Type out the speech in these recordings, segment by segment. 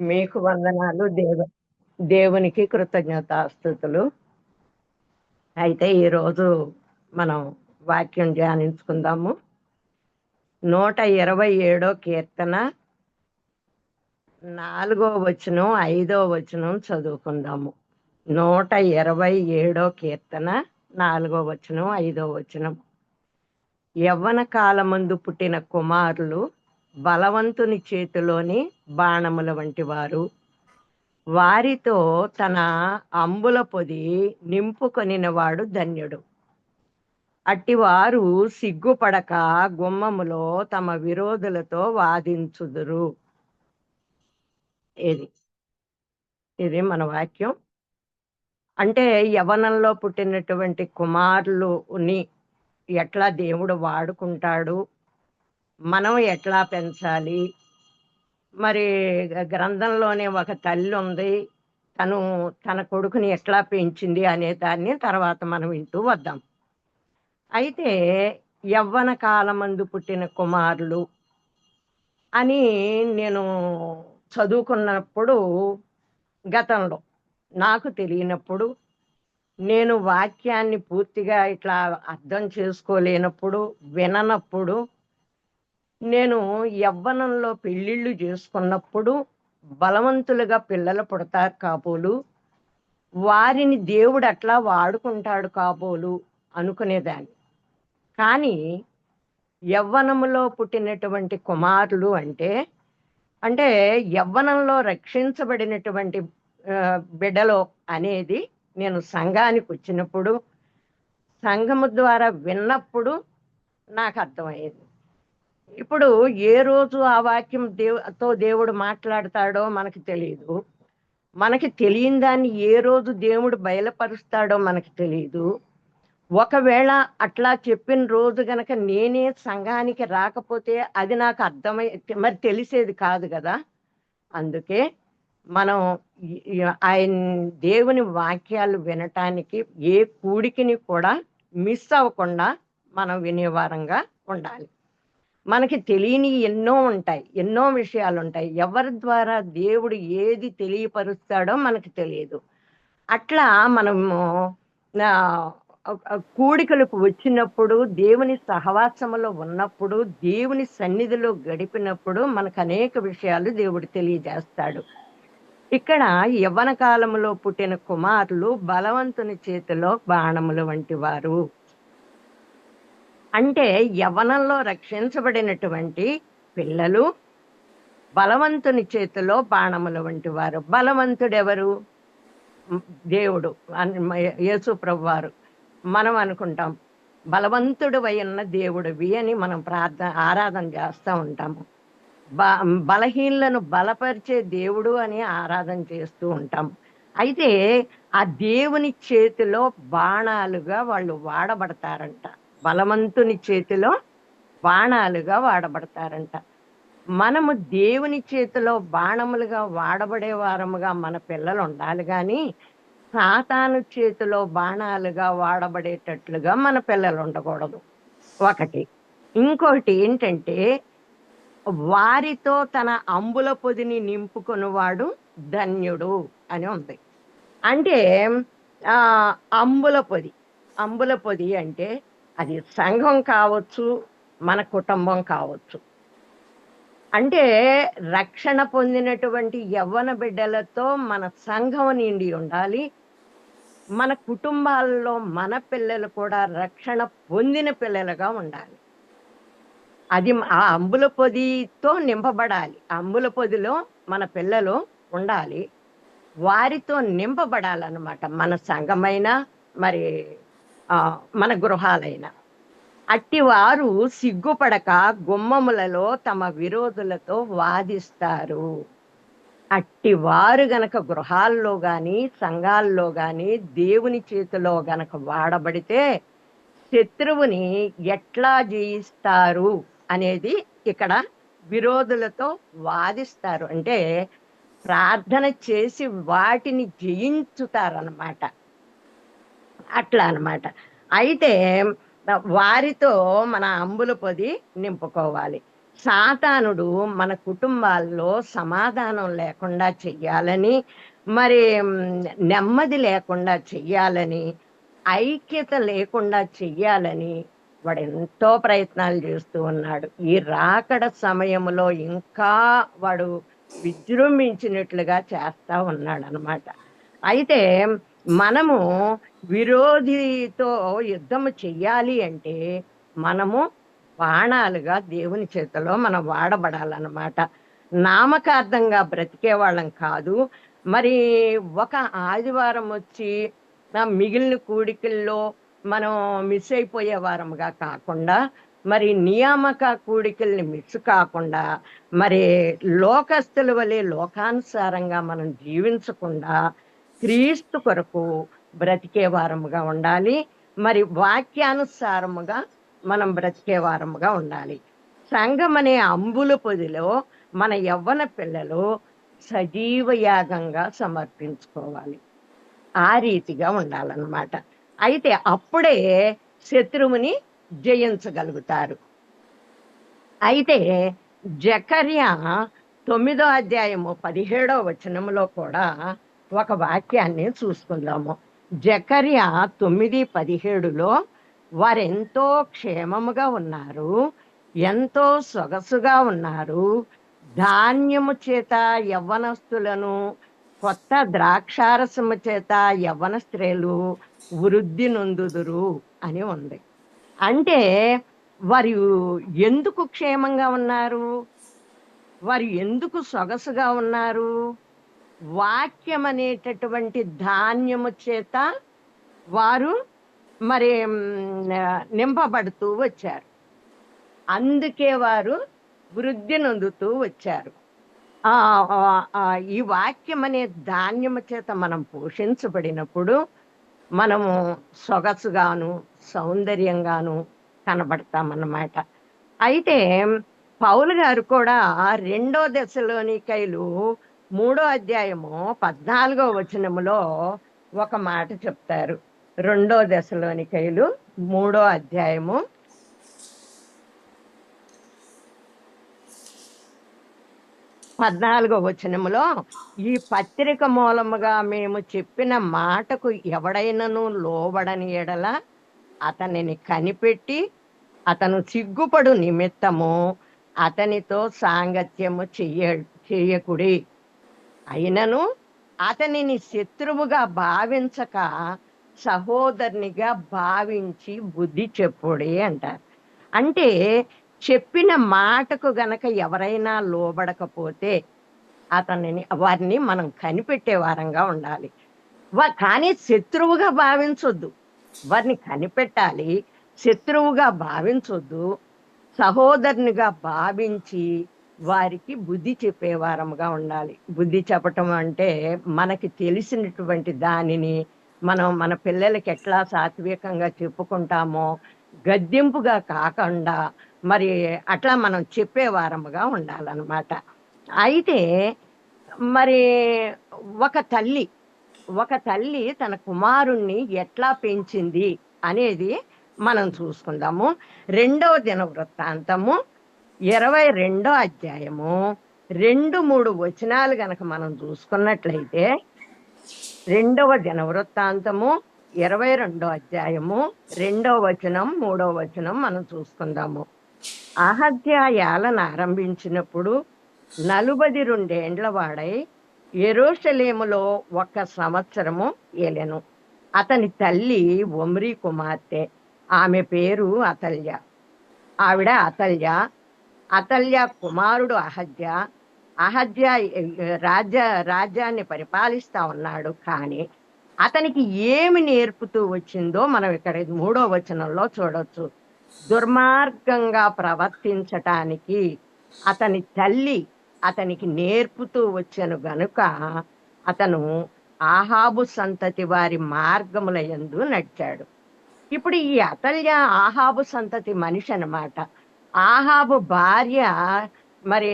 మీకు వందనాలు. దేవ దేవునికి కృతజ్ఞతాస్థుతులు. అయితే ఈరోజు మనం వాక్యం ధ్యానించుకుందాము. నూట ఇరవై ఏడో కీర్తన. నాలుగో వచనం ఐదో వచనం చదువుకుందాము. నూట ఇరవై ఏడో కీర్తన నాలుగో వచనం ఐదో వచనం. యవ్వన కాలమందు పుట్టిన కుమారులు బలవంతుని చేతిలోని బాణముల వంటి వారు. వారితో తన అంబుల పొది నింపుకొనినవాడు ధన్యుడు. అట్టివారు సిగ్గుపడక గుమ్మములో తమ విరోధులతో వాదించుదురు. ఇది ఇది మన వాక్యం. అంటే యవనంలో పుట్టినటువంటి కుమారులుని ఎట్లా దేవుడు వాడుకుంటాడు? మనం ఎట్లా పెంచాలి? మరి గ్రంథంలోనే ఒక తల్లి ఉంది. తను తన కొడుకుని ఎట్లా పెంచింది అనే దాన్ని తర్వాత మనం వింటూ వద్దాం. అయితే యవ్వన కాలమందు పుట్టిన కుమారులు అని నేను చదువుకున్నప్పుడు గతంలో నాకు తెలియనప్పుడు నేను వాక్యాన్ని పూర్తిగా ఇట్లా అర్థం చేసుకోలేనప్పుడు విననప్పుడు నేను యవ్వనంలో పెళ్ళిళ్ళు చేసుకున్నప్పుడు బలవంతులుగా పిల్లలు పుడతారు కాబోలు. వారిని దేవుడు అట్లా వాడుకుంటాడు కాబోలు అనుకునేదాన్ని. కానీ యవ్వనములో పుట్టినటువంటి కుమారులు అంటే అంటే యవ్వనంలో రక్షించబడినటువంటి బిడ్డలో అనేది నేను సంఘానికి వచ్చినప్పుడు సంఘము ద్వారా విన్నప్పుడు నాకు అర్థమయ్యేది. ఇప్పుడు ఏ రోజు ఆ వాక్యం దేవుతో దేవుడు మాట్లాడతాడో మనకి తెలియదు మనకి తెలియని దాన్ని ఏ రోజు దేవుడు బయలుపరుస్తాడో మనకి తెలియదు ఒకవేళ అట్లా చెప్పిన రోజు గనక నేనే సంఘానికి రాకపోతే అది నాకు అర్థమై మరి తెలిసేది కాదు కదా. అందుకే మనం ఆయన దేవుని వాక్యాలు వినటానికి ఏ కూడికిని కూడా మిస్ అవ్వకుండా మనం వినేవారంగా ఉండాలి. మనకి తెలియని ఎన్నో ఉంటాయి ఎన్నో విషయాలు ఉంటాయి ఎవరి ద్వారా దేవుడు ఏది తెలియపరుస్తాడో మనకి తెలియదు. అట్లా మనము కూడికలకు వచ్చినప్పుడు దేవుని సహవాసములో ఉన్నప్పుడు దేవుని సన్నిధిలో గడిపినప్పుడు మనకు అనేక విషయాలు దేవుడు తెలియజేస్తాడు. ఇక్కడ యవ్వన కాలంలో పుట్టిన కుమారులు బలవంతుని చేతిలో బాణములు వంటి వారు అంటే యవ్వనంలో రక్షించబడినటువంటి పిల్లలు బలవంతుని చేతిలో బాణముల వంటి వారు. బలవంతుడెవరు? దేవుడు అన్- యేసు ప్రభు వారు మనం అనుకుంటాం బలవంతుడు ఉన్న దేవుడివి అని మనం ప్రార్థన ఆరాధన చేస్తూ ఉంటాము. బ బలహీనలను బలపరిచే దేవుడు అని ఆరాధన చేస్తూ ఉంటాం. అయితే ఆ దేవుని చేతిలో బాణాలుగా వాళ్ళు వాడబడతారంట. బలవంతుని చేతిలో బాణాలుగా వాడబడతారంట. మనము దేవుని చేతిలో బాణములుగా వాడబడే వారముగా మన పిల్లలు ఉండాలి కానీ సాతాను చేతిలో బాణాలుగా వాడబడేటట్లుగా మన పిల్లలు ఉండకూడదు ఒకటి. ఇంకోటి ఏంటంటే వారితో తన అంబుల పొదిని నింపుకొనివాడు ధన్యుడు అని ఉంది. అంటే అంబుల పొది. అంబుల పొది అంటే అది సంఘం కావచ్చు మన కుటుంబం కావచ్చు. అంటే రక్షణ పొందినటువంటి యవ్వన బిడ్డలతో మన సంఘం నిండి ఉండాలి. మన కుటుంబాల్లో మన పిల్లలు కూడా రక్షణ పొందిన పిల్లలుగా ఉండాలి. అది ఆ అంబుల పొదితో నింపబడాలి. ఆ అంబుల పొదిలో మన పిల్లలు ఉండాలి. వారితో నింపబడాలన్నమాట. మన సంఘమైన మరి మన గృహాలైన. అట్టివారు సిగ్గుపడక గుమ్మములలో తమ విరోధులతో వాదిస్తారు. అట్టివారు గనక గృహాల్లో కానీ సంఘాల్లో కానీ దేవుని చేతిలో గనక వాడబడితే శత్రువుని ఎట్లా జయిస్తారు అనేది ఇక్కడ విరోధులతో వాదిస్తారు. అంటే ప్రార్థన చేసి వాటిని జయించుతారన్నమాట. అట్లా అనమాట అయితే వారితో మన అంబుల పొది నింపుకోవాలి. సాతానుడు మన కుటుంబాల్లో సమాధానం లేకుండా చెయ్యాలని మరి నెమ్మది లేకుండా చెయ్యాలని ఐక్యత లేకుండా చెయ్యాలని వాడు ఎంతో ప్రయత్నాలు చేస్తూ ఉన్నాడు. ఈ రాకడ సమయంలో ఇంకా వాడు విజృంభించినట్లుగా చేస్తా ఉన్నాడు అనమాట అయితే మనము విరోధితో యుద్ధము చెయ్యాలి అంటే మనము బాణాలుగా దేవుని చేతిలో మనం వాడబడాలన్నమాట. నామకార్థంగా బ్రతికే వాళ్ళం కాదు. మరి ఒక ఆదివారం వచ్చి మిగిలిన కూడికల్లో మనం మిస్ అయిపోయే వారముగా కాకుండా మరి నియామక కూడికల్ని మిస్ కాకుండా మరి లోకస్తుల వలె లోకానుసారంగా మనం జీవించకుండా క్రీస్తు కొరకు బ్రతికే వారముగా ఉండాలి. మరి వాక్యానుసారముగా మనం బ్రతికే వారముగా ఉండాలి. సంఘం అనే అంబుల పొదిలో మన యవ్వన పిల్లలు సజీవ యాగంగా సమర్పించుకోవాలి. ఆ రీతిగా ఉండాలన్నమాట. అయితే అప్పుడే శత్రువుని జయించగలుగుతారు. అయితే జకర్య తొమ్మిదో అధ్యాయము పదిహేడో వచనంలో కూడా ఒక వాక్యాన్ని చూసుకుందాము. జకర్య తొమ్మిది పదిహేడులో వారెంతో క్షేమముగా ఉన్నారు ఎంతో సొగసుగా ఉన్నారు. ధాన్యము చేత యవ్వనస్తులను కొత్త ద్రాక్షారసము చేత యవ్వన స్త్రీలు వృద్ధి నొందుదురు అని ఉంది. అంటే వారు ఎందుకు క్షేమంగా ఉన్నారు? వారు ఎందుకు సొగసుగా ఉన్నారు? వాక్యం అనేటటువంటి ధాన్యము చేత వారు మరి నింపబడుతూ వచ్చారు. అందుకే వారు వృద్ధి నొందుతూ వచ్చారు. ఈ వాక్యం అనే ధాన్యము చేత మనం పోషించబడినప్పుడు మనము సొగసుగాను సౌందర్యంగాను కనబడతామన్నమాట. అయితే పౌలు గారు కూడా రెండో దశలోని కైలు మూడో అధ్యాయము పద్నాలుగో వచనములో ఒక మాట చెప్తారు. రెండో దశలోని కైలు మూడో అధ్యాయము. పద్నాలుగో వచనములో ఈ పత్రిక మూలముగా మేము చెప్పిన మాటకు ఎవడైనను లోబడని ఎడల అతనిని కనిపెట్టి అతను సిగ్గుపడు నిమిత్తము అతనితో సాంగత్యము చెయ్య చెయ్యకుడి అయినను అతనిని శత్రువుగా భావించక సహోదరునిగా భావించి బుద్ధి చెప్పుడే అంటారు. అంటే చెప్పిన మాటకు గనక ఎవరైనా లోబడకపోతే అతనిని వారిని మనం కనిపెట్టే వారంగా ఉండాలి. కానీ శత్రువుగా భావించొద్దు. వారిని కనిపెట్టాలి శత్రువుగా భావించొద్దు సహోదరునిగా భావించి వారికి బుద్ధి చెప్పేవారముగా ఉండాలి. బుద్ధి చెప్పటం అంటే మనకి తెలిసినటువంటి దానిని మనం మన పిల్లలకి ఎట్లా సాత్వికంగా చెప్పుకుంటామో గద్దెంపుగా కాకుండా మరి అట్లా మనం చెప్పేవారముగా ఉండాలన్నమాట. అయితే మరి ఒక తల్లి ఒక తల్లి తన కుమారుణ్ణి ఎట్లా పెంచింది అనేది మనం చూసుకుందాము. రెండవ దిన వృత్తాంతము ఇరవై రెండో అధ్యాయము రెండు మూడు వచనాలు గనక మనం చూసుకున్నట్లయితే రెండవ దిన వృత్తాంతము ఇరవై రెండో అధ్యాయము రెండో వచనం మూడో వచనం మనం చూసుకుందాము. అహధ్యాయాలను ఆరంభించినప్పుడు నలుబది రెండేండ్ల వాడై ఎరోషలేములో ఒక సంవత్సరము ఏలెను. అతని తల్లి ఒమ్రి కుమార్తె. ఆమె పేరు అతల్య. ఆవిడ అతల్య. అతల్య కుమారుడు అహద్య అహద్య రాజ్య రాజ్యాన్ని పరిపాలిస్తా ఉన్నాడు. కానీ అతనికి ఏమి నేర్పుతూ వచ్చిందో మనం ఇక్కడ మూడో వచనంలో చూడొచ్చు. దుర్మార్గంగా ప్రవర్తించటానికి అతని తల్లి అతనికి నేర్పుతూ వచ్చాను గనుక అతను ఆహాబు సంతతి వారి మార్గముల యందు నడిచాడు. ఇప్పుడు ఈ అతల్య ఆహాబు సంతతి మనిషి అనమాట ఆహాబు భార్య మరి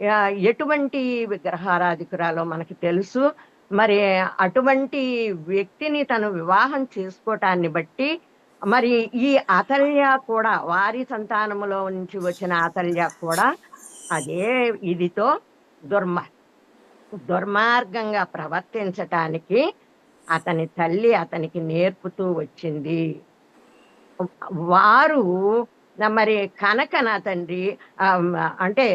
ఎ- ఎటువంటి విగ్రహారాధికురాలో మనకి తెలుసు. మరి అటువంటి వ్యక్తిని తను వివాహం చేసుకోవటాన్ని బట్టి మరి ఈ అతల్య కూడా వారి సంతానములో నుంచి వచ్చిన అతల్య కూడా అదే ఇదితో దుర్మ దుర్మార్గంగా ప్రవర్తించటానికి అతని తల్లి అతనికి నేర్పుతూ వచ్చింది. వారు మరి మరి నా తండ్రి అంటే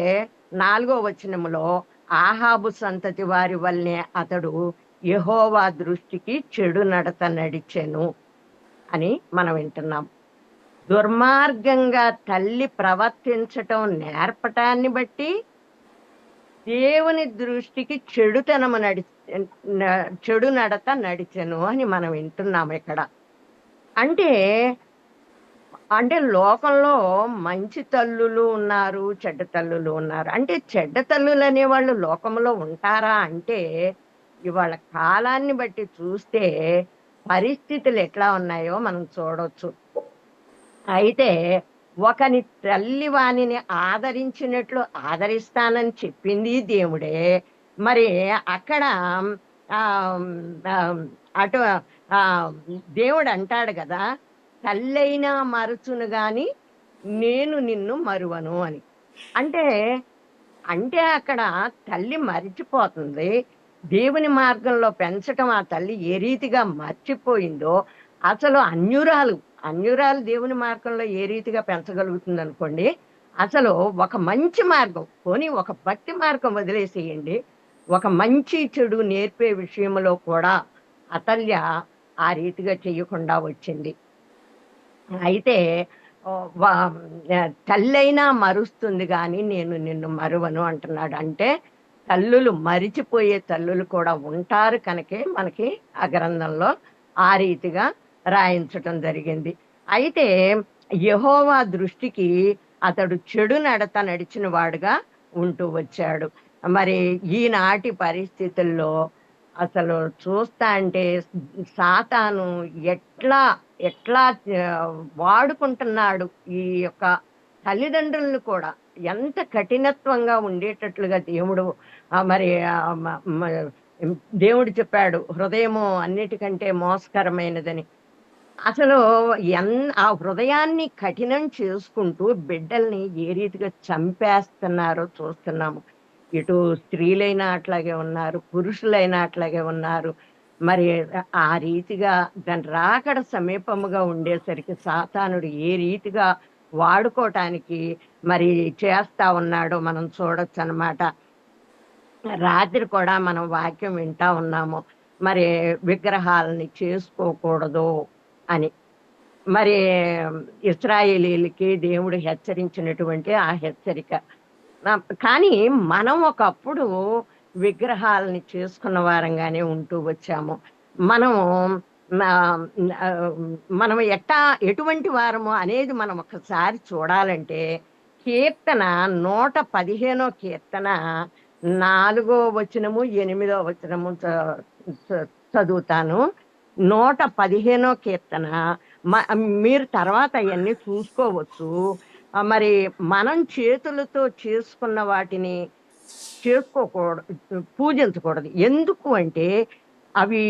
నాలుగో వచనములో ఆహాబు సంతతి వారి వల్లనే అతడు యహోవా దృష్టికి చెడు నడత నడిచెను అని మనం వింటున్నాం. దుర్మార్గంగా తల్లి ప్రవర్తించటం నేర్పటాన్ని బట్టి దేవుని దృష్టికి చెడుతనము నడి చెడు నడత నడిచెను అని మనం వింటున్నాం ఇక్కడ. అంటే అంటే లోకంలో మంచి తల్లులు ఉన్నారు చెడ్డ తల్లులు ఉన్నారు. అంటే చెడ్డ తల్లులు అనేవాళ్ళు లోకంలో ఉంటారా అంటే ఇవాళ కాలాన్ని బట్టి చూస్తే పరిస్థితులు ఎట్లా ఉన్నాయో మనం చూడవచ్చు అయితే ఒకని తల్లి వాణిని ఆదరించినట్లు ఆదరిస్తానని చెప్పింది దేవుడే. మరి అక్కడ అటు దేవుడు అంటాడు కదా తల్లైనా మరచును గాని నేను నిన్ను మరువను అని. అంటే అంటే అక్కడ తల్లి మరిచిపోతుంది. దేవుని మార్గంలో పెంచటం ఆ తల్లి ఏ రీతిగా మర్చిపోయిందో అసలు అన్యురాలు అన్యురాలు దేవుని మార్గంలో ఏ రీతిగా పెంచగలుగుతుంది అనుకోండి అసలు ఒక మంచి మార్గం పోనీ ఒక భక్తి మార్గం వదిలేసేయండి. ఒక మంచి చెడు నేర్పే విషయంలో కూడా అతల్య ఆ రీతిగా చేయకుండా వచ్చింది. అయితే తల్లైనా మరుస్తుంది కానీ నేను నిన్ను మరువను అంటున్నాడు. అంటే తల్లులు మరిచిపోయే తల్లులు కూడా ఉంటారు కనుకే మనకి ఆ గ్రంథంలో ఆ రీతిగా రాయించటం జరిగింది. అయితే యహోవా దృష్టికి అతడు చెడు నడత నడిచిన వాడుగా ఉంటూ వచ్చాడు. మరి ఈనాటి పరిస్థితుల్లో అసలు చూస్తా అంటే సాతాను ఎట్లా ఎట్లా వాడుకుంటున్నాడు ఈ యొక్క తల్లిదండ్రులను కూడా. ఎంత కఠినత్వంగా ఉండేటట్లుగా దేవుడు మరి దేవుడు చెప్పాడు హృదయము అన్నిటికంటే మోసకరమైనదని. అసలు ఎన్ ఆ హృదయాన్ని కఠినం చేసుకుంటూ బిడ్డల్ని ఏ రీతిగా చంపేస్తున్నారో చూస్తున్నాము. ఇటు స్త్రీలైనా అట్లాగే ఉన్నారు పురుషులైనా అట్లాగే ఉన్నారు మరి ఆ రీతిగా దాని రాకడ సమీపముగా ఉండేసరికి సాతానుడు ఏ రీతిగా వాడుకోవటానికి మరి చేస్తా ఉన్నాడో మనం చూడొచ్చు అనమాట రాత్రి కూడా మనం వాక్యం వింటా ఉన్నాము. మరి విగ్రహాలని చేసుకోకూడదు అని. మరి ఇస్రాయేలీలకి దేవుడు హెచ్చరించినటువంటి ఆ హెచ్చరిక. కానీ మనం ఒకప్పుడు విగ్రహాలని చేసుకున్న వారంగానే ఉంటూ వచ్చాము. మనం మనం ఎట్టా ఎటువంటి వారము అనేది మనం ఒకసారి చూడాలంటే కీర్తన నూట పదిహేనో కీర్తన నాలుగో వచనము ఎనిమిదో వచనము చ- చ- చదువుతాను. నూట పదిహేనో కీర్తన మ- మీరు తర్వాత అవన్నీ చూసుకోవచ్చు. మరి మనం చేతులతో చేసుకున్న వాటిని చేసుకోకూడదు పూజించకూడదు. ఎందుకు అంటే అవి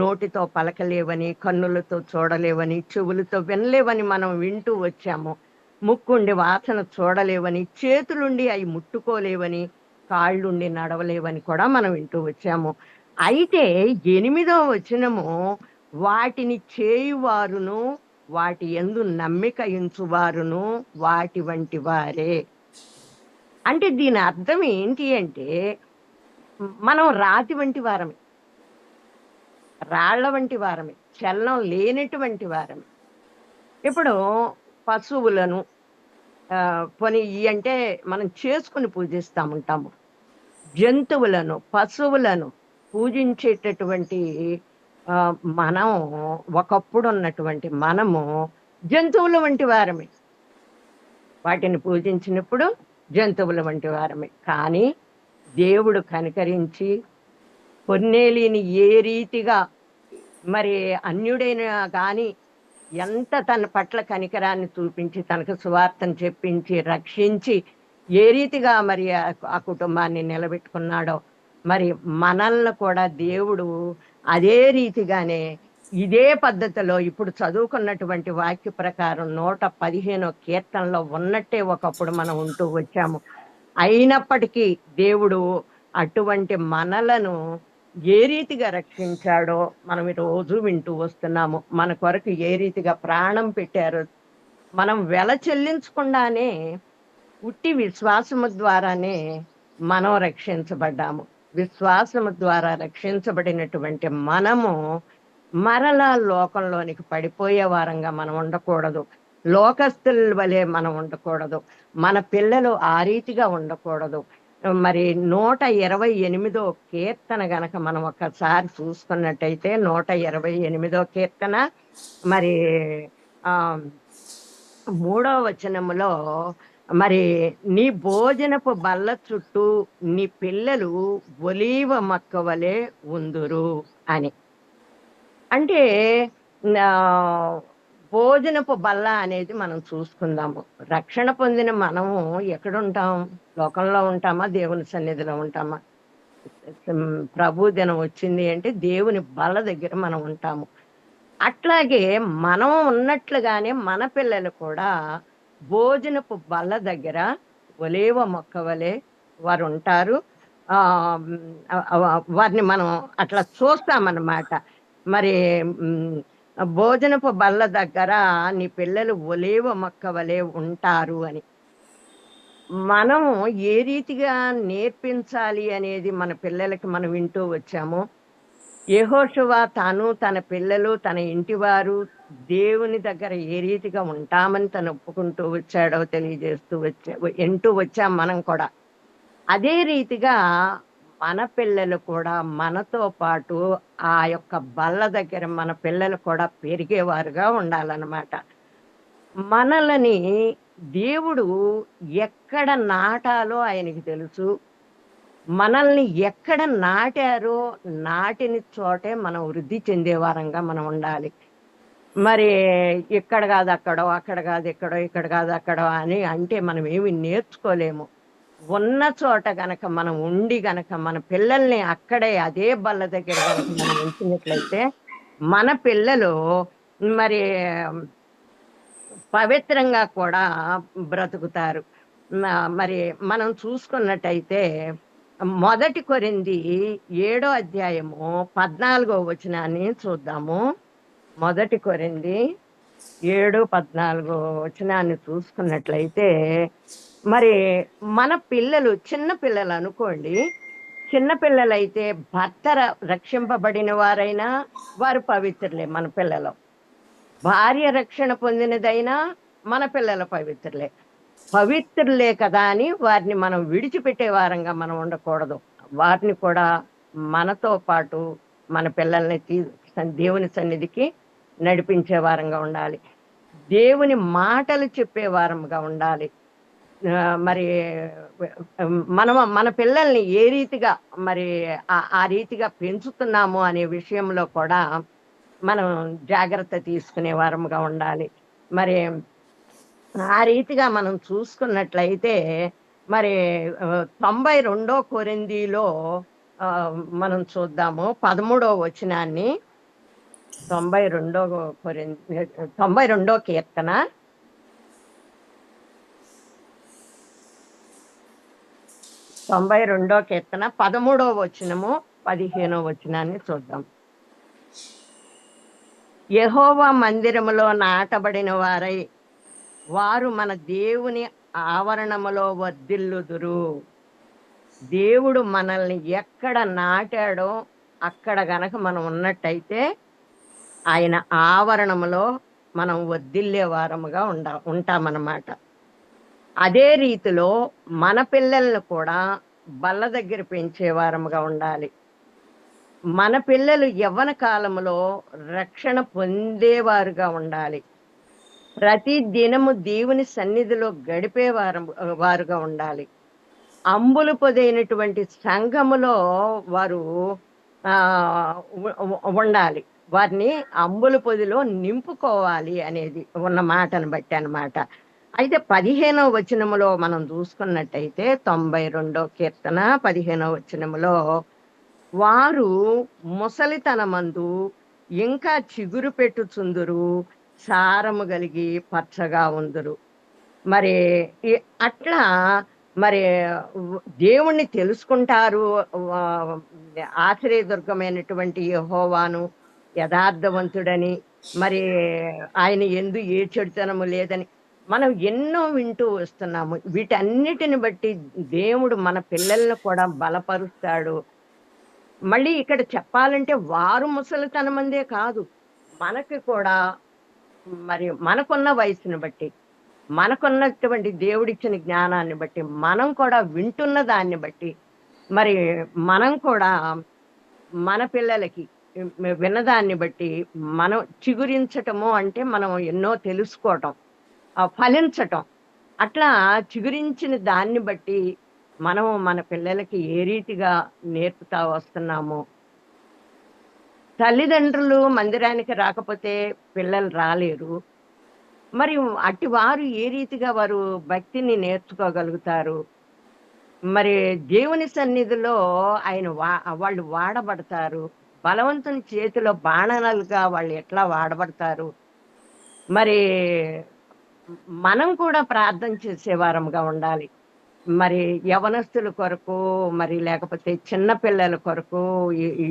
నోటితో పలకలేవని కన్నులతో చూడలేవని చెవులతో వినలేవని మనం వింటూ వచ్చాము. ముక్కుండి వాసన చూడలేవని చేతులుండి అవి ముట్టుకోలేవని కాళ్ళుండి నడవలేవని కూడా మనం వింటూ వచ్చాము. అయితే ఎనిమిదో వచనము వాటిని చేయువారును వాటి ఎందు నమ్మిక ఇంచువారును వాటి వంటి వారే. అంటే దీని అర్థం ఏంటి అంటే మనం రాతి వంటి వారమే. రాళ్ళ వంటి వారమే. చలనం లేనటువంటి వారమే. ఇప్పుడు పశువులను పని పోనీ అంటే మనం చేసుకుని పూజిస్తూ ఉంటాము. జంతువులను పశువులను పూజించేటటువంటి మనం ఒకప్పుడు ఉన్నటువంటి మనము జంతువుల వంటి వారమే. వాటిని పూజించినప్పుడు జంతువుల వంటి వారమే. కానీ దేవుడు కనికరించి కొన్నేలిని ఏ రీతిగా మరి అన్యుడైన కానీ ఎంత తన పట్ల కనికరాన్ని చూపించి తనకు సువార్తను చెప్పించి రక్షించి ఏ రీతిగా మరి ఆ కుటుంబాన్ని నిలబెట్టుకున్నాడో మరి మనల్ని కూడా దేవుడు అదే రీతిగానే ఇదే పద్ధతిలో ఇప్పుడు చదువుకున్నటువంటి వాక్య ప్రకారం నూట పదిహేనో కీర్తనలో ఉన్నట్టే ఒకప్పుడు మనం ఉంటూ వచ్చాము. అయినప్పటికీ దేవుడు అటువంటి మనలను ఏ రీతిగా రక్షించాడో మనం రోజు వింటూ వస్తున్నాము. మన కొరకు ఏ రీతిగా ప్రాణం పెట్టారో మనం వెల చెల్లించకుండానే ఉట్టి విశ్వాసము ద్వారానే మనం రక్షించబడ్డాము. విశ్వాసము ద్వారా రక్షించబడినటువంటి మనము మరలా లోకంలోనికి పడిపోయే వారంగా మనం ఉండకూడదు. లోకస్తుల వలె మనం ఉండకూడదు. మన పిల్లలు ఆ రీతిగా ఉండకూడదు. మరి నూట ఇరవై ఎనిమిదో కీర్తన గనక మనం ఒకసారి చూసుకున్నట్టయితే నూట ఇరవై ఎనిమిదో కీర్తన. మరి ఆ మూడో వచనములో మరి నీ భోజనపు బల్ల చుట్టూ నీ పిల్లలు ఒలీవ మొక్క వలె ఉందురు అని. అంటే భోజనపు బల్ల అనేది మనం చూసుకుందాము. రక్షణ పొందిన మనము ఎక్కడుంటాం? లోకంలో ఉంటామా? దేవుని సన్నిధిలో ఉంటామా? ప్రభు దినం వచ్చింది అంటే దేవుని బల్ల దగ్గర మనం ఉంటాము. అట్లాగే మనం ఉన్నట్లుగానే మన పిల్లలు కూడా భోజనపు బల్ల దగ్గర ఒలేవ మొక్క వలె వారు ఉంటారు. వారిని మనం అట్లా చూస్తామన్నమాట. మరి భోజనపు బల్ల దగ్గర నీ పిల్లలు ఒలేవ మొక్క వలే ఉంటారు అని. మనం ఏ రీతిగా నేర్పించాలి అనేది మన పిల్లలకి మనం వింటూ వచ్చాము. యెహోషువ తాను తన పిల్లలు తన ఇంటివారు దేవుని దగ్గర ఏ రీతిగా ఉంటామని తను ఒప్పుకుంటూ వచ్చాడో తెలియజేస్తూ వచ్చా వింటూ వచ్చాం మనం కూడా. అదే రీతిగా మన పిల్లలు కూడా మనతో పాటు ఆ యొక్క బల్ల దగ్గర మన పిల్లలు కూడా పెరిగేవారుగా ఉండాలన్నమాట. మనలని దేవుడు ఎక్కడ నాటాలో ఆయనకి తెలుసు. మనల్ని ఎక్కడ నాటారో నాటిన చోటే మనం వృద్ధి చెందేవారంగా మనం ఉండాలి. మరి ఇక్కడ కాదు అక్కడో అక్కడ కాదు ఇక్కడో ఇక్కడ కాదు అక్కడో అని అంటే మనం ఏమి నేర్చుకోలేము. ఉన్న చోట గనక మనం ఉండి గనక మన పిల్లల్ని అక్కడే అదే బల్ల దగ్గర గనక మనం ఉంచినట్లయితే మన పిల్లలు మరి పవిత్రంగా కూడా బ్రతుకుతారు. మరి మనం చూసుకున్నట్టయితే మొదటి కొరింది ఏడో అధ్యాయము పద్నాలుగో వచనాన్ని చూద్దాము. మొదటి కొరింది ఏడు పద్నాలుగో వచనాన్ని చూసుకున్నట్లయితే మరి మన పిల్లలు చిన్న పిల్లలు అనుకోండి చిన్న పిల్లలైతే భర్త రక్షింపబడిన వారైనా వారు పవిత్రులే మన పిల్లలు. భార్య రక్షణ పొందినదైనా మన పిల్లల పవిత్రులే. పవిత్రులే కదా అని వారిని మనం విడిచిపెట్టే వారంగా మనం ఉండకూడదు. వారిని కూడా మనతో పాటు మన పిల్లల్ని తీ దేవుని సన్నిధికి నడిపించే వారంగా ఉండాలి. దేవుని మాటలు చెప్పే వారంగా ఉండాలి. మరి మనం మన పిల్లల్ని ఏ రీతిగా మరి ఆ- రీతిగా పెంచుతున్నాము అనే విషయంలో కూడా మనం జాగ్రత్త తీసుకునే వారముగా ఉండాలి. మరి ఆ రీతిగా మనం చూసుకున్నట్లయితే మరి తొంభై రెండో కొరిందీలో మనం చూద్దాము. పదమూడో వచనాన్ని. తొంభై రెండో కొరింది తొంభై రెండో కీర్తన. తొంభై రెండో కీర్తన పదమూడో వచనము పదిహేనో వచనాన్ని చూద్దాం. యహోవా మందిరములో నాటబడిన వారై వారు మన దేవుని ఆవరణములో వర్ధిల్లుదురు. దేవుడు మనల్ని ఎక్కడ నాటాడో అక్కడ గనక మనం ఉన్నట్టయితే ఆయన ఆవరణములో మనం వద్దిల్లే వారముగా ఉండ ఉంటామన్నమాట. అదే రీతిలో మన పిల్లలను కూడా బల్ల దగ్గర పెంచేవారముగా ఉండాలి. మన పిల్లలు యవ్వన కాలంలో రక్షణ పొందేవారుగా ఉండాలి. ప్రతి దినము దేవుని సన్నిధిలో గడిపే వారు వారుగా ఉండాలి. అంబులు పొదైనటువంటి సంఘములో వారు ఉండాలి. వారిని అంబుల పొదిలో నింపుకోవాలి అనేది ఉన్న మాటను బట్టి అన్నమాట. అయితే పదిహేనవ వచనములో మనం చూసుకున్నట్టయితే తొంభై రెండో కీర్తన పదిహేనవ వచనములో వారు ముసలితనమందు ఇంకా చిగురు పెట్టుచుందురు సారము కలిగి పచ్చగా ఉందురు. మరి అట్లా మరి దేవుణ్ణి తెలుసుకుంటారు ఆశ్రయదుర్గమైనటువంటి యహోవాను యథార్థవంతుడని మరి ఆయన ఎందు ఏ చెడుతనము లేదని మనం ఎన్నో వింటూ వస్తున్నాము. వీటన్నిటిని బట్టి దేవుడు మన పిల్లల్ని కూడా బలపరుస్తాడు. మళ్ళీ ఇక్కడ చెప్పాలంటే వారు ముసలితనమందే కాదు. మనకి కూడా మరి మనకున్న వయసుని బట్టి మనకున్నటువంటి దేవుడిచ్చిన జ్ఞానాన్ని బట్టి మనం కూడా వింటున్న దాన్ని బట్టి మరి మనం కూడా మన పిల్లలకి విన్నదాన్ని బట్టి మనం చిగురించటము అంటే మనం ఎన్నో తెలుసుకోవటం. ఫలించటం. అట్లా చిగురించిన దాన్ని బట్టి మనం మన పిల్లలకి ఏ రీతిగా నేర్పుతా వస్తున్నాము. తల్లిదండ్రులు మందిరానికి రాకపోతే పిల్లలు రాలేరు. మరి అట్టి వారు ఏ రీతిగా వారు భక్తిని నేర్చుకోగలుగుతారు? మరి దేవుని సన్నిధిలో ఆయన వా వాళ్ళు వాడబడతారు. బలవంతుని చేతిలో బాణాలుగా వాళ్ళు ఎట్లా వాడబడతారు? మరి మనం కూడా ప్రార్థన చేసేవారంగా ఉండాలి. మరి యవనస్తుల కొరకు మరి లేకపోతే చిన్న పిల్లల కొరకు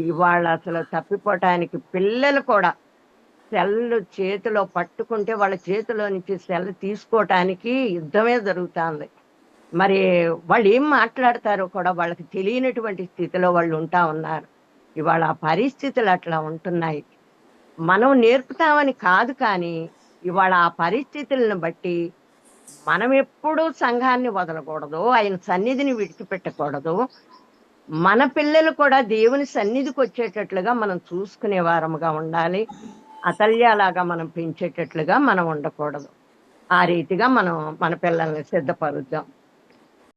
ఇవాళ అసలు తప్పిపోవటానికి పిల్లలు కూడా సెల్ చేతిలో పట్టుకుంటే వాళ్ళ చేతిలో నుంచి సెల్ తీసుకోవటానికి యుద్ధమే జరుగుతుంది. మరి వాళ్ళు ఏం మాట్లాడతారో కూడా వాళ్ళకి తెలియనటువంటి స్థితిలో వాళ్ళు ఉంటా ఉన్నారు. ఇవాళ ఆ పరిస్థితులు అట్లా ఉంటున్నాయి. మనం నేర్పుతామని కాదు కానీ ఇవాళ ఆ పరిస్థితులను బట్టి మనం ఎప్పుడూ సంఘాన్ని వదలకూడదు ఆయన సన్నిధిని విడిచిపెట్టకూడదు. మన పిల్లలు కూడా దేవుని సన్నిధికి వచ్చేటట్లుగా మనం చూసుకునే వారముగా ఉండాలి. అతల్యాలాగా మనం పెంచేటట్లుగా మనం ఉండకూడదు. ఆ రీతిగా మనం మన పిల్లల్ని సిద్ధపరుద్దాం.